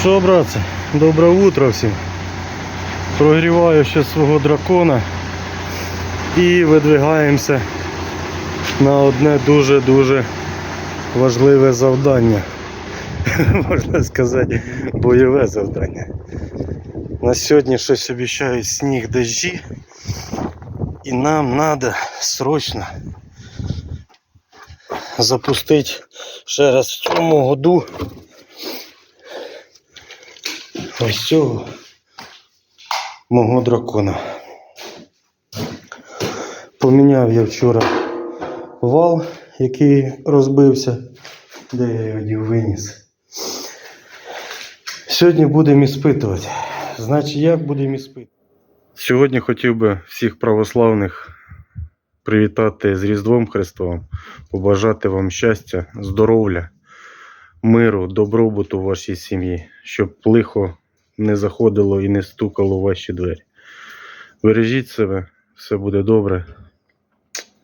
Що, братці, добре утро всім. Прогріваю ще свого дракона і видвигаємося на одне дуже-дуже важливе завдання. Можна сказати, бойове завдання. На сьогодні щось обіцяють сніг дощі. І нам треба срочно запустити ще раз в цьому году ось цього мого дракона. Поміняв я вчора вал, який розбився, де я його виніс. Сьогодні будемо іспитувати. Значить, як будемо іспитувати? Сьогодні хотів би всіх православних привітати з Різдвом Христовим, побажати вам щастя, здоров'я, миру, добробуту в вашій сім'ї, щоб лихо не заходило і не стукало в ваші двері. Бережіть себе, все буде добре.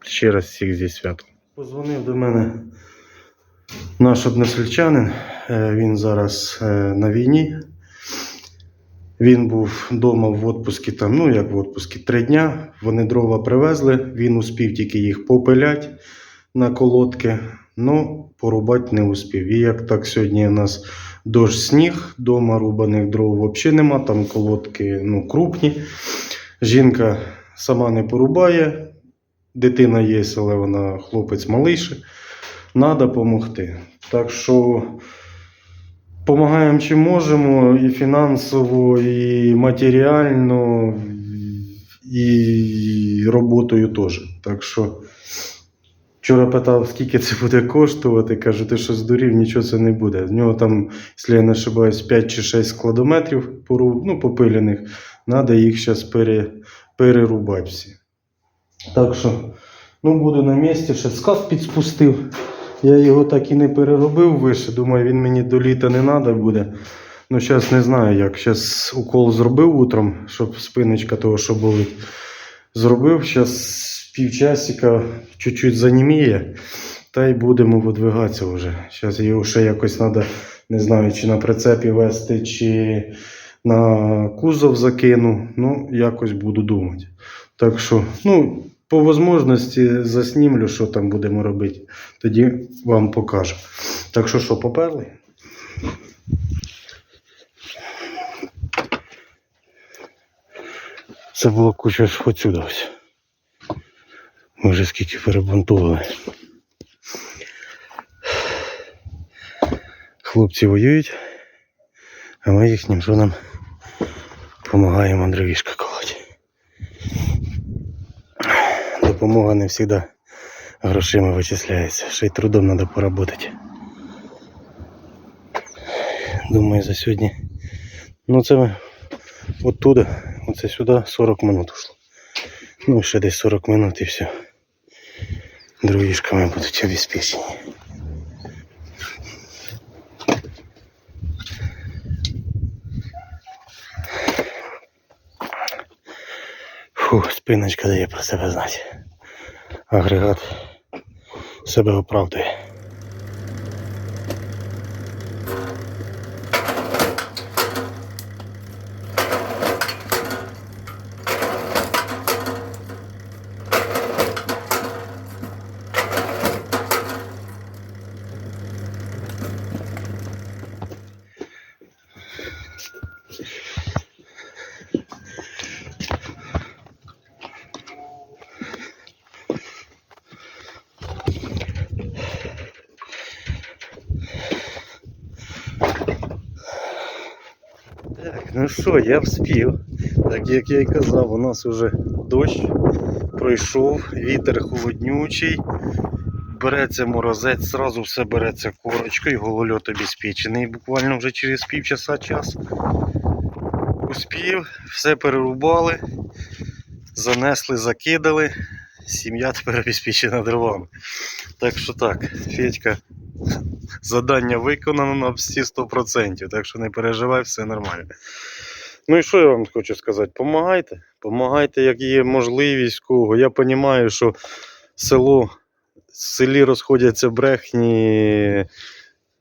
Ще раз всіх зі святом. Позвонив до мене наш односельчанин. Е, Він зараз е, на війні. Він був вдома в відпуску, там, ну як в відпуску, три дня. Вони дрова привезли, він успів тільки їх попилять на колодки, ну порубати не успів. І як так сьогодні у нас дощ сніг, дома рубаних дров взагалі нема, там колодки ну, крупні. Жінка сама не порубає, дитина є, але вона хлопець малийший. Треба допомогти. Так що Помагаємо чим можемо і фінансово, і матеріально, і роботою теж. Так що вчора питав, скільки це буде коштувати. Кажу, ти що здурів, нічого це не буде. В нього там, якщо я не ошибаюсь, 5 чи 6 складометрів пору- ну, попилених. Треба їх зараз пере, перерубати всі. Так що, ну, буду на місці, ще скаф підспустив. Я його так і не переробив вище. Думаю, він мені до літа не треба буде. Ну, зараз не знаю як. Зараз укол зробив утром, щоб спиночка того, що болить. Зробив. Зараз півчасика чуть-чуть заніміє. Та й будемо видвигатися вже. Зараз його ще якось треба, не знаю, чи на прицепі вести, чи на кузов закину. Ну, якось буду думати. Так що, ну, по можливості заснімлю, що там будемо робити. Тоді вам покажу. Так що що, поперли? Це було куча ж отсюда ось. Ми вже скільки перебунтували. Хлопці воюють, а ми їхнім жонам допомагаємо дровішка колоти. Допомога не завжди грошима вичисляється. Ще й трудом треба поработати. Думаю, за сьогодні. Ну це ми оттуда, оце сюди 40 минут ушло. Ну, ще десь 40 минут і все. Другішками будуть обезпечені. Фух, спиночка дає про себе знати. Агрегат себе оправдує. Так, ну що, я вспів. Так як я і казав, у нас уже дощ пройшов, вітер холоднючий, береться морозець, зразу все береться корочкою, голольот обезпечений буквально вже через півчаса час. Успів, все перерубали, занесли, закидали. Сім'я тепер обезпечена дровами. Так що так, Федька, задання виконано на всі 100%, так що не переживай, все нормально. Ну і що я вам хочу сказати? Помагайте. Помагайте, як є можливість кого. Я розумію, що село, в селі розходяться брехні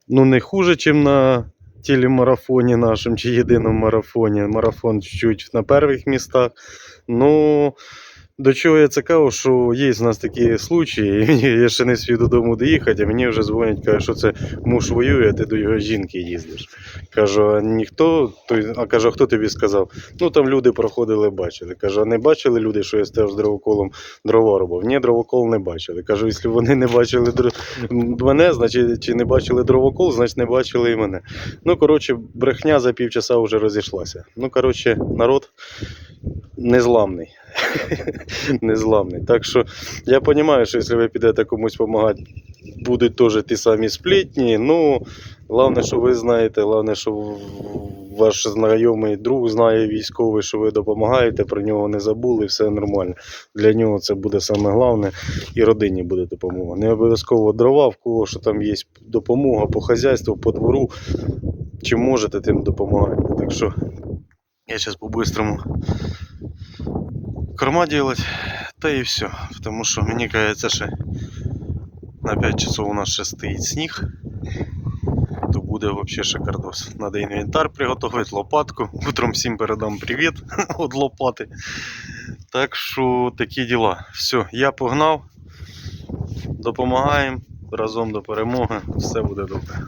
ну, не хуже, ніж на телемарафоні нашому чи єдиному марафоні. Марафон чуть на перших містах. Ну, до чого я цікаво, що є в нас такі случаї, я ще не свій додому доїхати, а мені вже дзвонять, кажуть, що це муж воює, а ти до його жінки їздиш. Кажу, а ніхто, той, а кажу, а хто тобі сказав? Ну там люди проходили, бачили. Кажу, а не бачили люди, що я став з дровоколом дрова робив? Ні, дровокол не бачили. Кажу, якщо вони не бачили др... мене, значить, чи не бачили дровокол, значить не бачили і мене. Ну, коротше, брехня за півчаса вже розійшлася. Ну, коротше, народ незламний. незламний. Так що я розумію, що якщо ви підете комусь допомагати, будуть теж ті самі сплітні. Ну, головне, що ви знаєте, головне, що ваш знайомий друг знає військовий, що ви допомагаєте, про нього не забули, все нормально. Для нього це буде саме головне, і родині буде допомога. Не обов'язково дрова, в кого що там є допомога по хазяйству, по двору. Чим можете, тим допомагайте. Так що я зараз по-бистрому корма делать, та і все. Тому що мені кажеться, що на 5 часов у нас ще стоїть сніг. То буде взагалі шикардос. Надо інвентар приготувати, лопатку. Утром всім передам привіт від лопати. Так що такі діла. Все, я погнав. Допомагаємо разом до перемоги. Все буде добре.